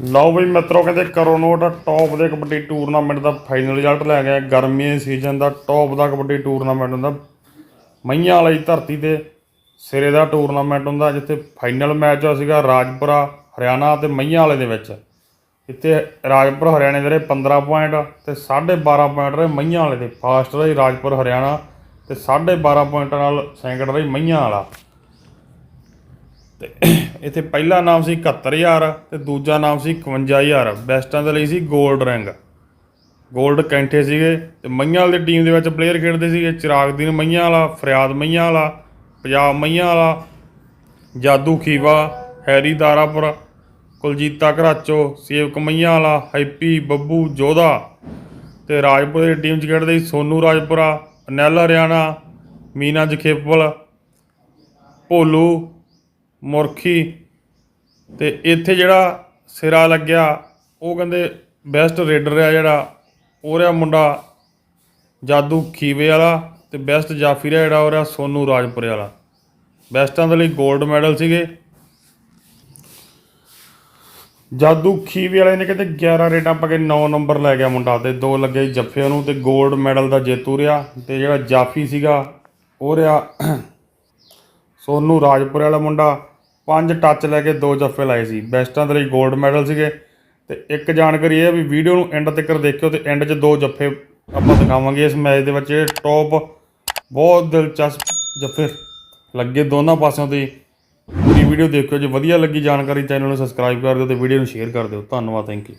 ਲਓ ਬਈ ਮਿੱਤਰੋ, ਕਹਿੰਦੇ ਕਰੋ ਨੋਟ ਟੌਪ ਦੇ ਕਬੱਡੀ ਟੂਰਨਾਮੈਂਟ ਦਾ ਫਾਈਨਲ ਰਿਜ਼ਲਟ ਲੈ ਗਿਆ ਗਰਮੀ ਦੇ ਸੀਜ਼ਨ ਦਾ ਟੌਪ ਦਾ ਕਬੱਡੀ ਟੂਰਨਾਮੈਂਟ ਹੁੰਦਾ। ਮਈਆਂ ਵਾਲੀ ਧਰਤੀ ਤੇ ਸਿਰੇ ਦਾ ਟੂਰਨਾਮੈਂਟ ਹੁੰਦਾ, ਜਿੱਥੇ ਫਾਈਨਲ ਮੈਚ ਹੋਇਆ ਸੀਗਾ ਰਾਜਪੁਰਾ, ਹਰਿਆਣਾ ਤੇ ਮਈਆਂ ਵਾਲੇ ਦੇ ਵਿੱਚ। ਇੱਥੇ ਰਾਜਪੁਰ, ਹਰਿਆਣੇ ਦੇ ਰਹੇ 15 ਪੁਆਇੰਟ ਤੇ 12.5 ਪੁਆਇੰਟ ਰਹੇ ਮਈਆਂ ਵਾਲੇ ਦੇ। ਫਾਸਟ ਰਹੀ ਰਾਜਪੁਰ, ਹਰਿਆਣਾ ਤੇ 12.5 ਪੁਆਇੰਟਾਂ ਨਾਲ ਸੈਂਕੜ ਰਹੀ ਮਈਆਂ ਵਾਲਾ। ਤੇ ਇੱਥੇ ਪਹਿਲਾ ਨਾਮ ਸੀ 71000 ਤੇ ਦੂਜਾ ਨਾਮ ਸੀ 51000 ਬੈਸਟਾਂ ਦੇ ਲਈ ਸੀ 골ਡ ਰਿੰਗ 골ਡ ਕੈਂਠੇ ਸੀਗੇ ਤੇ ਮਈਆਂ ਵਾਲੀ ਟੀਮ ਦੇ ਵਿੱਚ ਪਲੇਅਰ ਖੇਡਦੇ ਸੀਗੇ। ਚਿਰਾਗਦੀਨ ਮਈਆਂ ਵਾਲਾ, ਫਰਿਆਦ ਮਈਆਂ ਵਾਲਾ, ਪੰਜਾਬ ਮਈਆਂ ਵਾਲਾ, ਜਾਦੂ ਖੀਵਾ, ਹੈਰੀ ਦਾਰਾਪੁਰ ਕੁਲਜੀਤਾ ਘਰਾਚੋ ਸੇਵਕ ਮਈਆਂ ਵਾਲਾ, ਹੈਪੀ, ਬੱਬੂ, ਜੋਧਾ ਤੇ ਰਾਜਪੁਰ ਦੀ ਟੀਮ 'ਚ ਖੇਡਦੇ ਸੀ ਸੋਨੂ ਰਾਜਪੁਰਾ, ਅਨੈਲ ਹਰਿਆਣਾ, ਮੀਨਾ ਜਖੇਪਲ, ਭੋਲੂ ਮੁਰਖੀ ਤੇ ਇੱਥੇ ਜਿਹੜਾ ਸਿਰਾ ਲੱਗਿਆ, ਉਹ ਕਹਿੰਦੇ ਬੈਸਟ ਰੇਡਰ ਆ ਜਿਹੜਾ ਉਹ ਰਿਹਾ ਮੁੰਡਾ ਜਾਦੂ ਖੀਵੇ ਵਾਲਾ ਤੇ ਬੈਸਟ ਜਾਫੀ ਰਿਹਾ ਜਿਹੜਾ ਉਹ ਰਿਹਾ ਸੋਨੂ ਰਾਜਪੁਰੇ ਵਾਲਾ। ਬੈਸਟਾਂ ਦੇ ਲਈ 골ਡ ਮੈਡਲ ਸੀਗੇ। ਜਾਦੂ ਖੀਵੇ ਵਾਲੇ ਨੇ ਕਹਿੰਦੇ 11 ਰੇਡਾਂ ਪਾ ਕੇ 9 ਨੰਬਰ ਲੈ ਗਿਆ ਮੁੰਡਾ ਤੇ, ਦੋ ਲੱਗੇ ਜੱਫੇ ਉਹਨੂੰ ਤੇ 골ਡ ਮੈਡਲ ਦਾ ਜੇਤੂ ਰਿਹਾ ਤੇ ਜਿਹੜਾ ਜਾਫੀ ਸੀਗਾ, ਉਹ ਰਿਹਾ ਸੋਨੂ ਰਾਜਪੁਰ ਵਾਲਾ ਮੁੰਡਾ, ਪੰਜ ਟੱਚ ਲੈ ਕੇ ਦੋ ਜੱਫੇ ਲਾਏ ਸੀ। ਬੈਸਟਾਂ ਦੇ ਲਈ 골ਡ ਮੈਡਲ ਸੀਗੇ। ਤੇ ਇੱਕ ਜਾਣਕਾਰੀ ਇਹ ਹੈ ਵੀ ਵੀਡੀਓ ਨੂੰ ਐਂਡ ਤੱਕ ਦੇਖਿਓ ਤੇ ਐਂਡ 'ਚ ਦੋ ਜੱਫੇ ਆਪਾਂ ਦਿਖਾਵਾਂਗੇ। ਇਸ ਮੈਚ ਦੇ ਵਿੱਚ ਇਹ ਟੌਪ ਬਹੁਤ ਦਿਲਚਸਪ ਜੱਫੇ ਲੱਗੇ ਦੋਨਾਂ ਪਾਸਿਆਂ ਤੇ। ਪੂਰੀ ਵੀਡੀਓ ਦੇਖਿਓ। ਜੇ ਵਧੀਆ ਲੱਗੀ ਜਾਣਕਾਰੀ ਚੈਨਲ ਨੂੰ ਸਬਸਕ੍ਰਾਈਬ ਕਰ ਦਿਓ ਤੇ ਵੀਡੀਓ ਨੂੰ ਸ਼ੇਅਰ ਕਰ ਦਿਓ। ਧੰਨਵਾਦ ਥੈਂਕ ਯੂ